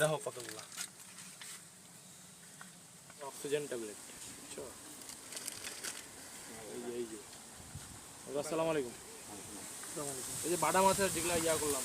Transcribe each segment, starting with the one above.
দেখো কতগুলা। Oxygen tablet বুঝছ এই যে এই যে। আসসালামু আলাইকুম। এই যে বাটা মাছের যেগুলা ইয়া করলাম।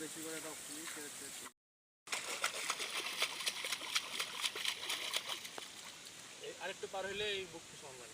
বেশি করে দাও এই আরেকটু পার হইলে এই বুকটি সমান